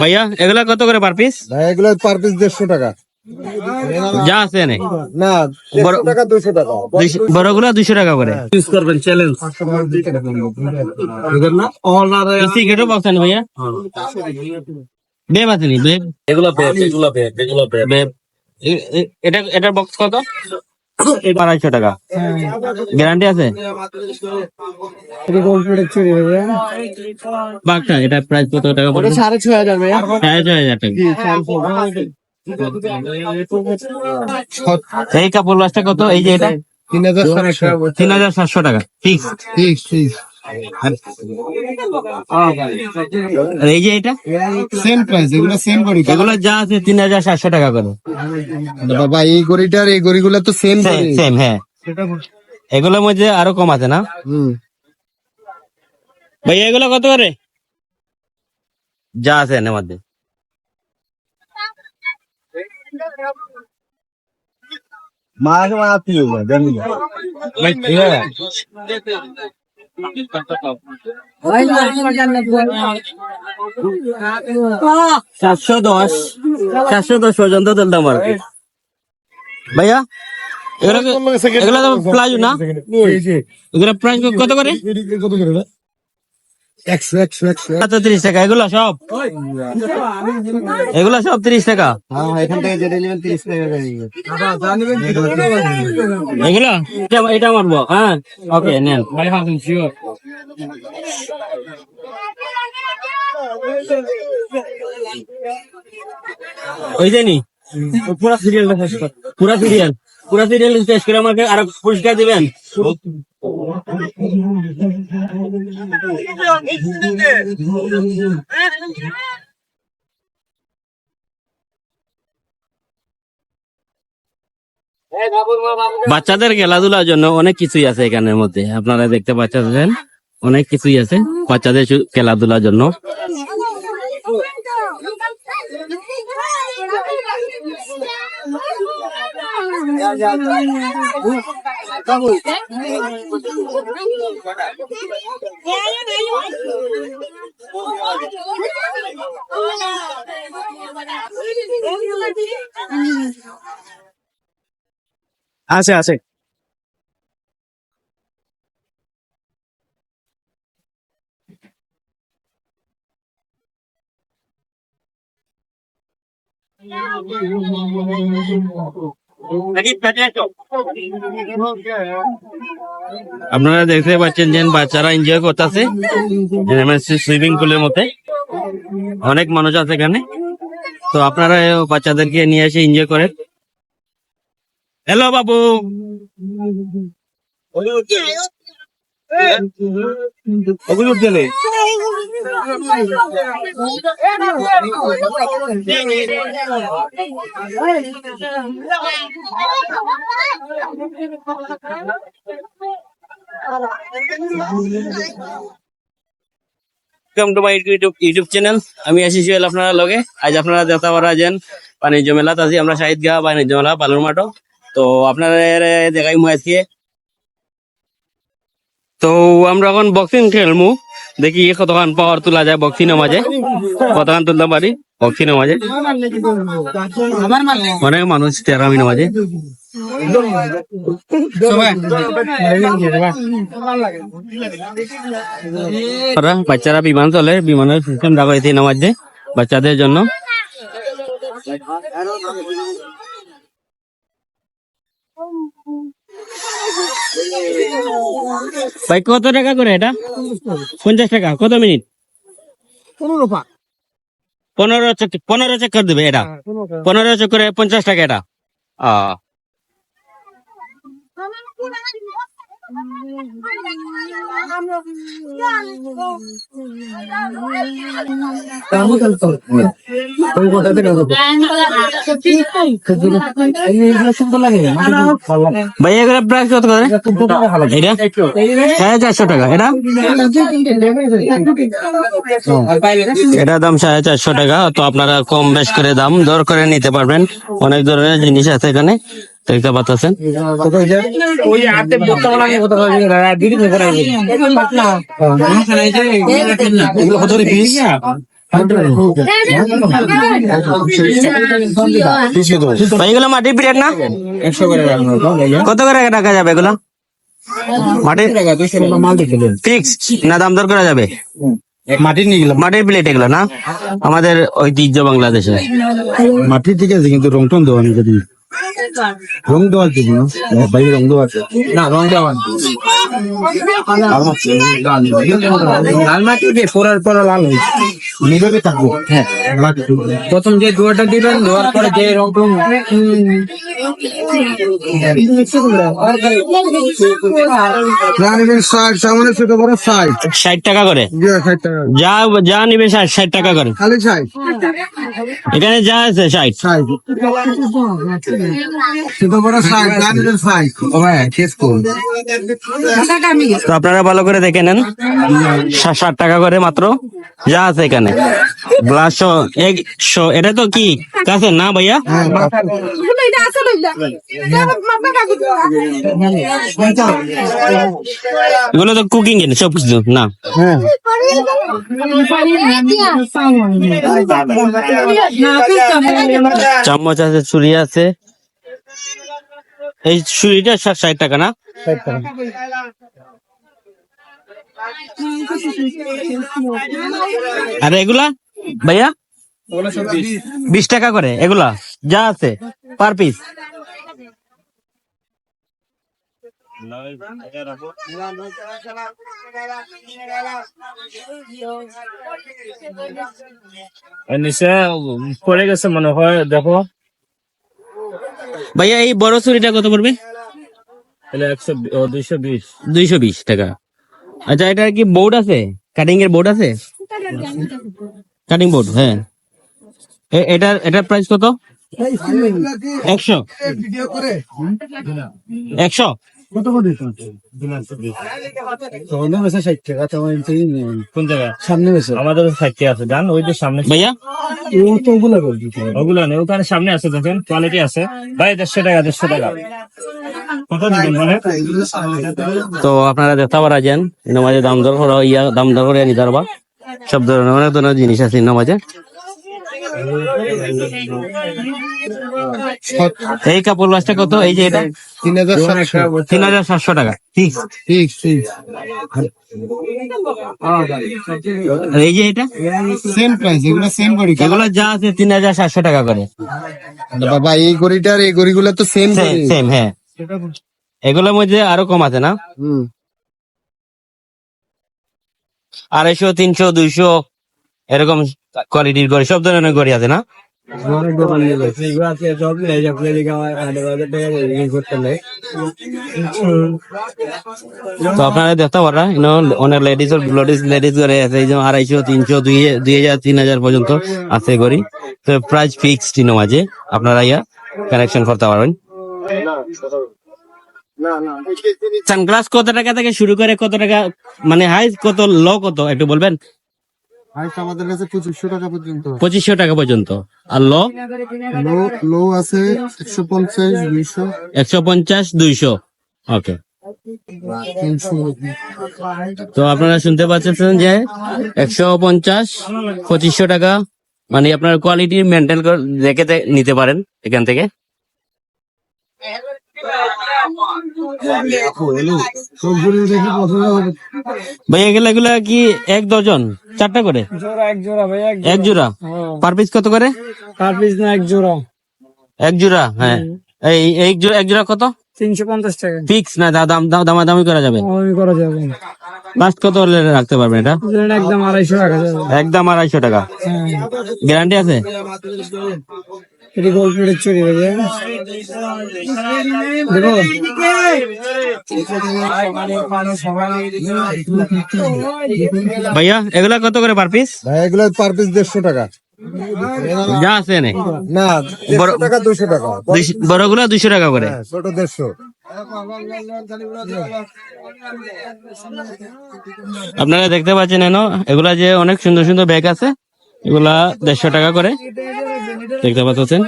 ভাইয়া এগুলা কত করে পার পিস ভাই এগুলো পার পিস দেড়শো টাকা। যা আছে না টাকা বড়গুলা দুশো টাকা করে। ইউজ করবেন চ্যালেঞ্জ সিগারেটও ভাইয়া। বেব আছে নি বেব এগুলো বেব এগুলো বেব এগুলো বেব বেব এ- এ- এটা এটার বক্স কত? আড়াইশো টাকা। গ্যারান্টি আছে? বাঘটা এটা প্রাইস কত টাকা পড়ে সাড়ে ছয় হাজার সাড়ে ছয় হাজার টাকা। এই কাপড় কত? এই যে এটা? তিন হাজার সাতশো। তিন হাজার সাতশো টাকা। ফিক্স এই যে এটা? সেম প্রাইস এগুলো সেম গড়ি এগুলো যা আছে তিন হাজার সাতশো টাকা করে। বাবা এই গড়িটার এই গড়িগুলো তো সেম সেম হ্যাঁ। এগুলোর মধ্যে আরও কম আছে না? হুম। ভাই এগুলো কত করে? যা আছে এর মধ্যে। জানি না। চারশো দশ চারশো দশ পর্যন্ত তুলতাম আর কি ভাইয়া এগুলো প্লাজো না এগুলো প্রাইস কত করে কত করে একশো একশো একশো কত তিরিশ টাকা এগুলো সব? এগুলো সব তিরিশ টাকা? হ্যাঁ এখান থেকে যেটা নেবেন তিরিশ টাকা এগুলো এটা- এটা মারবো হ্যাঁ। ওকে নেন। ওই জানি পুরা সিরিয়ালটা শেষ কর। পুরা সিরিয়াল পুরা সিরিয়াল শেষ করে আমাকে আরও পুরস্কার দিবেন। বাচ্চাদের খেলাধুলার জন্য অনেক কিছুই আছে এখানের মধ্যে। আপনারা দেখতে পাচ্ছেন, অনেক কিছুই আছে বাচ্চাদের খেলাধুলার জন্য। আছে আছে আপনারা দেখতে পাচ্ছেন যে বাচ্চারা এনজয় করতেছে সুইমিং পুলের মধ্যে। অনেক মানুষ আছে এখানে। তো আপনারা বাচ্চাদেরকে নিয়ে এসে এনজয় করেন। Hello Babu. Welcome to my YouTube YouTube আমি আশিস জুয়েল আপনারা লগে। আজ আপনারা দেখতে পারা যেন বাণিজ্য মেলাত আছি আমরা শাহিদ গা, বাণিজ্য মেলা বালুর মাঠো তো আপনারা দেখাই মু আজকে তো আমরা এখন বক্সিং খেলমু। দেখি কতক্ষণ পাওয়ার তোলা যায় বক্সিংয়ের মাঝে। কতক্ষণ তুলতে পারি বক্সিংয়ের মাঝে। অনেক মানুষ তেরামিনের মাঝে। বাচ্চারা বিমান চলে, বিমানের সিস্টেম রাখা হয়েছে মধ্যে বাচ্চাদের জন্য। ভাই কত টাকা করে এটা? পঞ্চাশ টাকা কত মিনিট? পনেরো চক্কর পনেরো চক্কর দেবে এটা? পনেরো চক্করে পঞ্চাশ টাকা এটা? আহ। ভাই এগুলো করে এটা চারশো টাকা এটা দাম সাড়ে চারশো টাকা, তো আপনারা কম বেশ করে দাম দর করে নিতে পারবেন। অনেক ধরনের জিনিস আছে এখানে। করে দিদি এগুলো প্লেট না? কত করে টাকা যাবে এগুলো? মাটির না, দাম দর করা যাবে? মাটির নিয়ে মাটির প্লেট এগুলো না? আমাদের ঐতিহ্য বাংলাদেশে। মাটির ঠিক আছে, কিন্তু রং টং দেওয়া নেই রং দেওয়া আছে না বাইরে রং দেওয়া আছে। না রং দেওয়া লাল মাটি দিয়ে পোড়ার পর লাল হয়েছে। থাকব। হ্যাঁ। প্রথম যে দুয়াটা দিবেন দেওয়ার পরে যে রং টং ষাট সামনে ছোট বড় ষাট। ষাট টাকা করে? যা যা নিবে ষাট ষাট টাকা করে। খালি ষাট। এখানে যা আছে ষাট। ষাট। ছোট বড় ষাট যা নেবেন ষাট। হ্যাঁ তো আপনারা ভালো করে দেখে নেন। ষাট টাকা করে মাত্র যা আছে এখানে। গ্লাস একশো এটা তো কি? কাছে না ভাইয়া? এগুলো তো কুকিং এর সব কিছু না। চামচ আছে, ছুরি আছে। এই ছুরিটা ষাট ষাট টাকা আর এগুলা? ভাইয়া? বিশ টাকা করে এগুলা যা আছে পার পিস নিচে পড়ে গেছে মনে হয় দেখো। ভাইয়া এই বড় ছুরিটা কত পড়বে? দুইশো বিশ। দুইশো বিশ টাকা। আচ্ছা এটার কি বোর্ড আছে? কাটিং এর বোর্ড আছে? কাটিং বোর্ড হ্যাঁ। এটার এটার প্রাইস কত? একশো। একশো। করে কোন জায়গায় সামনে আমাদের আছে জান? ওই যে সামনে ভাইয়া? ওগুলো নেই ওখানে সামনে আছে দেখেন কোয়ালিটি আছে। ভাই দেড়শো টাকা দেড়শো টাকা। মানে তো আপনারা দেখতে পারা যান নামাজে দাম দর করা ইয়া দাম দর করে নিতে পারবা। সব ধরনের অনেক ধরনের জিনিস আছে নামাজে এই কাপড় বাসটা কত? এই যে এটা? তিন হাজার সাতশো তিন হাজার সাতশো টাকা। ঠিক ঠিক ঠিক এই যে এটা? সেম প্রাইস এগুলো সেম গড়ি এগুলো যা আছে তিন হাজার সাতশো টাকা করে। বাবা এই গড়িটার এই গড়িগুলো তো সেম সেম হ্যাঁ। এগুলোর মধ্যে আরও কম আছে না? হুম। আড়াইশো তিনশো দুইশো এরকম কোয়ালিটির গড়ি সব ধরনের গড়ি আছে না? তো আপনারা দেখতে পারা অনেক লেডিস লেডিস লেডিস করে আছে এই যে আড়াইশো তিনশো দুই দুই হাজার তিন হাজার পর্যন্ত আছে গড়ি। তো প্রাইস ফিক্সড ইনো মাঝে আপনারা ইয়া কানেকশন করতে পারবেন। সানগ্লাস কত টাকা থেকে শুরু করে কত টাকা মানে হাই কত ল কত একটু বলবেন? হাইট আমাদের কাছে পঁচিশশো টাকা পর্যন্ত পঁচিশশো টাকা পর্যন্ত। আর ল লো লো আছে একশো পঞ্চাশ দুইশো। একশো পঞ্চাশ দুইশো। ওকে তো আপনারা শুনতে পাচ্ছেন যে একশো পঞ্চাশ পঁচিশশো টাকা। মানে আপনার কোয়ালিটি মেনটেন করে রেখে নিতে পারেন এখান থেকে। সব ঘুরে দেখে পছন্দ হবে। ভাই এগুলা কি এক ডজন? চারটা করে? জোড়া এক জোড়া ভাই এক এক জোড়া? পার পিস কত করে? পার পিস না এক জোড়া। এক জোড়া হ্যাঁ। এই এক জোড়া এক জোড়া কত? তিনশো পঞ্চাশ টাকা। ফিক্স না দাম দাম দামাদামি করা যাবে? করা যাবে। লাস্ট কত রাখতে পারবেন এটা? একদম আড়াইশো টাকা একদম আড়াইশো টাকা। গ্যারান্টি আছে? এটি গোল্ড প্লেটের চুরি ভাইয়া এগুলা কত করে পার পিস ভাই এগুলো পার পিস দেড়শো টাকা। যা আছে না টাকা দুশো টাকা। বড়গুলা দুইশো টাকা করে। হ্যাঁ, ছোট দেড়শো। আপনারা দেখতে পাচ্ছেন এনো এগুলা যে অনেক সুন্দর সুন্দর ব্যাগ আছে এগুলা দেড়শো টাকা করে। দেখতে পাচ্ছেন?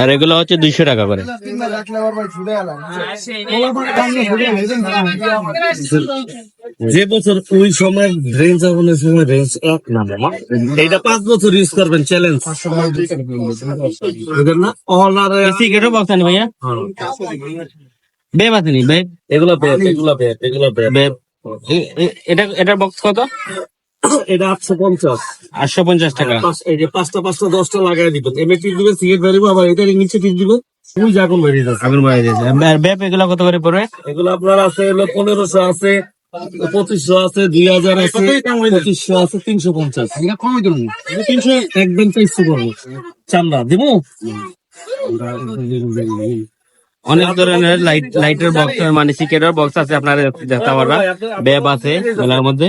আর এগুলো হচ্ছে দুইশো টাকা করে। যে বছর ওই সময় রেঞ্জ আপনার সময় রেঞ্জ এক নামে এইটা পাঁচ বছর ইউজ করবেন চ্যালেঞ্জ না? অনার সিগারেটও আনি ভাইয়া। বেব আছে নি? বেব? এগুলো বেড এগুলো বেড এগুলো বেব। এটা এটার বক্স কত? এটা আটশো পঞ্চাশ। আটশো পঞ্চাশ টাকা। এই যে পাঁচটা পাঁচটা দশটা লাগাই দিবেন এমনি টিপ দিবেন সিগারেট বেরিয়ে আবার এটার নিচে টিপ দিবেন। ওই জাগুন বেরিয়ে যাচ্ছে আগুন বাড়িয়ে দিয়েছে আর বেব এগুলো কত করে পড়বে? এগুলো আপনার আছে হলো পনেরোশো আছে পঁচিশশো আছে দুই হাজার আছে পঁচিশশো আছে তিনশো পঞ্চাশ। কমই দিন তিনশো একদম চাইশো করব। চান্দা দিব অনেক ধরনের লাইট লাইটের বক্স মানে সিগারেটের বক্স আছে আপনারা দেখতে পারবেন আছে মেলার মধ্যে।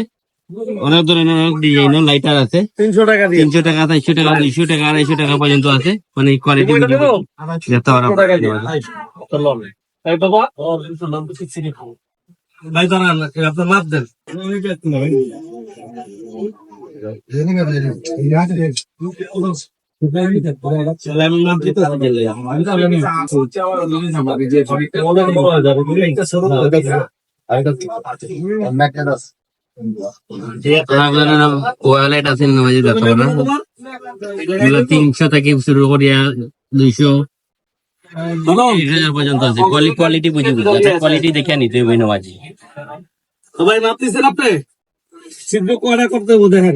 অনেক ধরনের ডিজাইন লাইটার আছে। তিনশো টাকা তিনশো টাকা চারশো টাকা দুইশো টাকা আড়াইশো টাকা পর্যন্ত আছে। মানে কোয়ালিটি দেখতে পারবেন তিনশো থেকে শুরু করিয়া দুইশো পর্যন্ত আছে কোয়ালিটি বুঝে কোয়ালিটি দেখে নিতে হবে ভাই মাপ দিচ্ছেন আপনি? সিদ্ধ কয়টা করতে হবে? দেখেন।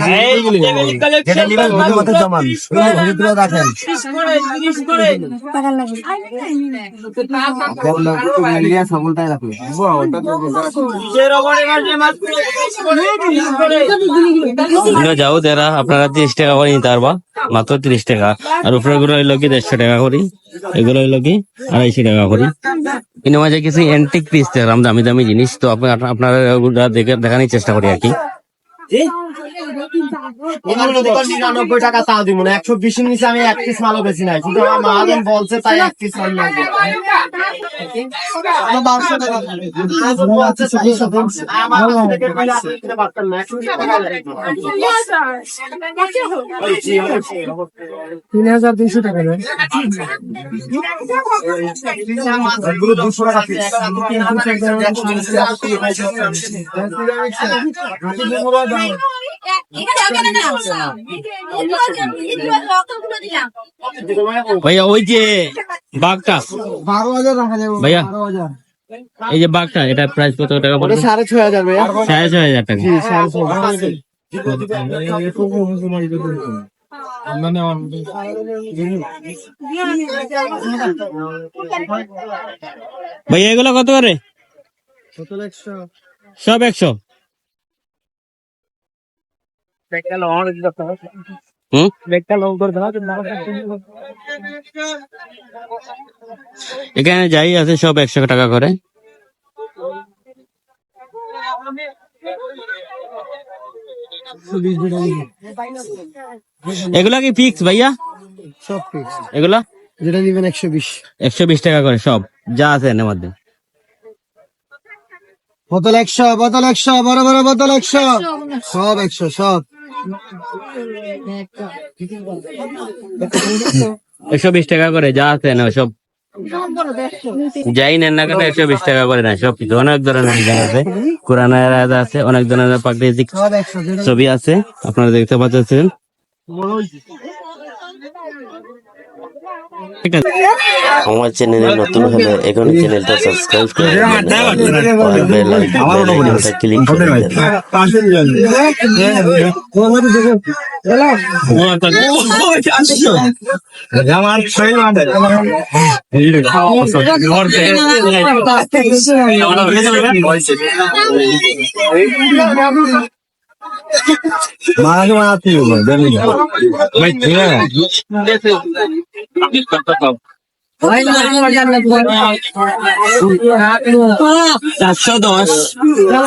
না না। যেটা নেবেন ঘুরে মতো জমান। ঘুরে রাখেন সবলটাই রাখবে এগুলো যাও যারা আপনারা তিরিশ টাকা করে নিতে পারবা মাত্র তিরিশ টাকা। আর উপরে গুলো হইল কি দেড়শো টাকা করি। এগুলো হইল কি? আড়াইশো টাকা করে। কিন্তু মাঝে কিছু অ্যান্টিক পিস দেখলাম দামি দামি জিনিস তো আপনি আপনারা ওগুলা দেখে দেখানোর চেষ্টা করি আর কি। নিরানব্বই টাকা তাও দিব না একশো বিশ নিচে আমি এক পিস মালও বেশি নাই শুধু আমার মহাজন বলছে তাই এক পিস মাল লাগবে তিন হাজার তিনশো টাকা দুশো টাকা ভাইয়া ওই যে বাঘটা বারো হাজার রাখা যাবে ভাইয়া এই যে বাঘটা এটা প্রাইস কত টাকা পড়বে সাড়ে ছয় হাজার সাড়ে ছয় হাজার। টাকা ভাইয়া এগুলো কত করে? সব একশো? এখানে যাই আছে সব একশো টাকা করে এগুলা কি ফিক্স ভাইয়া সব ফিক্স এগুলা যেটা নিবেন একশো বিশ একশো বিশ টাকা করে সব যা আছে এর মধ্যে বোতল একশো বোতল একশো বড় বড় বোতল একশো সব একশো সব একশো বিশ টাকা করে যা আছে না সব। যাই নেন না কেন একশো বিশ টাকা করে না সব কিছু। অনেক ধরনের ডিজাইন আছে। কোরআনের আছে, অনেক ধরনের প্রাকৃতিক ছবি আছে, আপনারা দেখতে পাচ্ছেন। ঠিক আছে আমার চ্যানেলে নতুন হলে এখন চ্যানেলটা সাবস্ক্রাইব করে বেল আইকনটা ক্লিক করে দেবেন মারাকে মারাতে হবে জানি না? চারশো দশ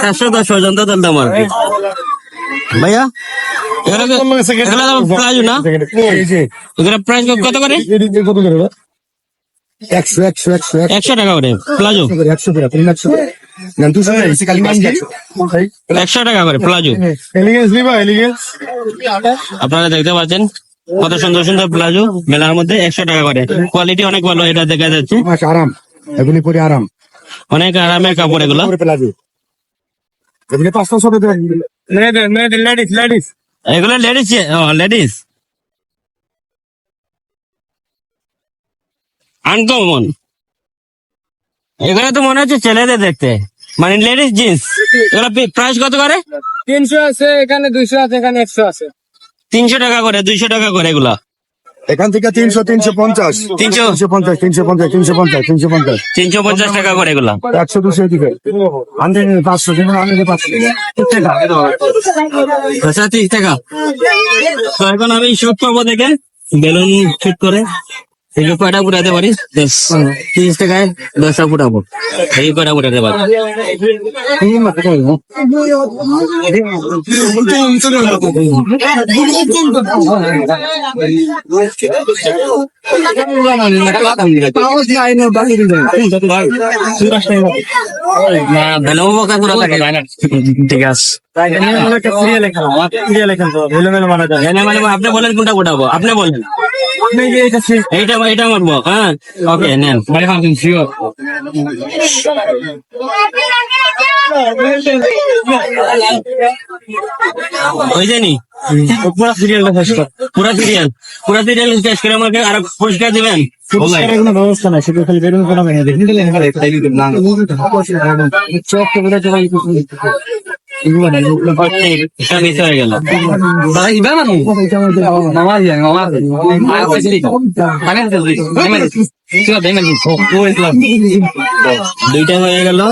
চারশো দশ পর্যন্ত তুলতাম আর কি ভাইয়া প্রাইস কত করে? একশো একশো একশো একশো। টাকা করে প্লাজো। একশো করে তুমি একশো একশো। টাকা করে প্লাজো। এলিগেন্স আপনারা দেখতে পাচ্ছেন কত সুন্দর সুন্দর প্লাজো মেলার মধ্যে একশো টাকা করে। কোয়ালিটি অনেক ভালো এটা দেখা যাচ্ছে। আরাম। এগুলি পরে আরাম। অনেক আরামের কাপড় এগুলো। পেলাজো। এগুলি পাঁচশো লেডিস লেডিস এগুলো লেডিস লেডিস আনকমন এগুলো তো মনে হচ্ছে ছেলেদের দেখতে। মানে লেডিস জিন্স এগুলো প্রাইস কত করে? তিনশো আছে এখানে দুইশো আছে এখানে একশো আছে। তিনশো টাকা করে দুইশো টাকা করে এগুলা। এখান থেকে তিনশো তিনশো পঞ্চাশ। তিনশো? তিনশো পঞ্চাশ তিনশো পঞ্চাশ তিনশো পঞ্চাশ তিনশো পঞ্চাশ। তিনশো পঞ্চাশ টাকা করে এগুলা। একশো দুশো এদিকে। আনতে পাঁচশো কিন্তু আনতে পাঁচশো। আচ্ছা তিরিশ টাকা। তো এখন আমি শুট করব দেখে। বেলুন শুট করে। এই কয়টা ফুটাতে পারি দশ। তিরিশ টাকায় দশটা ফুটাবো এই কয়টা ফুটাতে পারি না বেলুন বকা পুরা থাকে ঠিক এনে মানে আপনি বলেন কোনটা ফুটাবো আপনি বলেন। এইটা এইটা মারবো হ্যাঁ? ওকে নেন ওই জানি পুরা সিরিয়ালটা শেষ কর পুরা সিরিয়াল পুরা সিরিয়াল শেষ করে আমাকে আর পুরস্কার দিবেন। কোনো ব্যবস্থা নাই সেটা খালি বেরোনো কোনো দেখি নিলে এখানে তাই দিতে না। চোখ দুইটা হয়ে গেল বানালো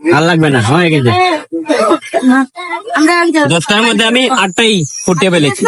আর লাগবে না হয়ে গেছে। দশটার মধ্যে আমি আটটাই ফুটে ফেলেছি।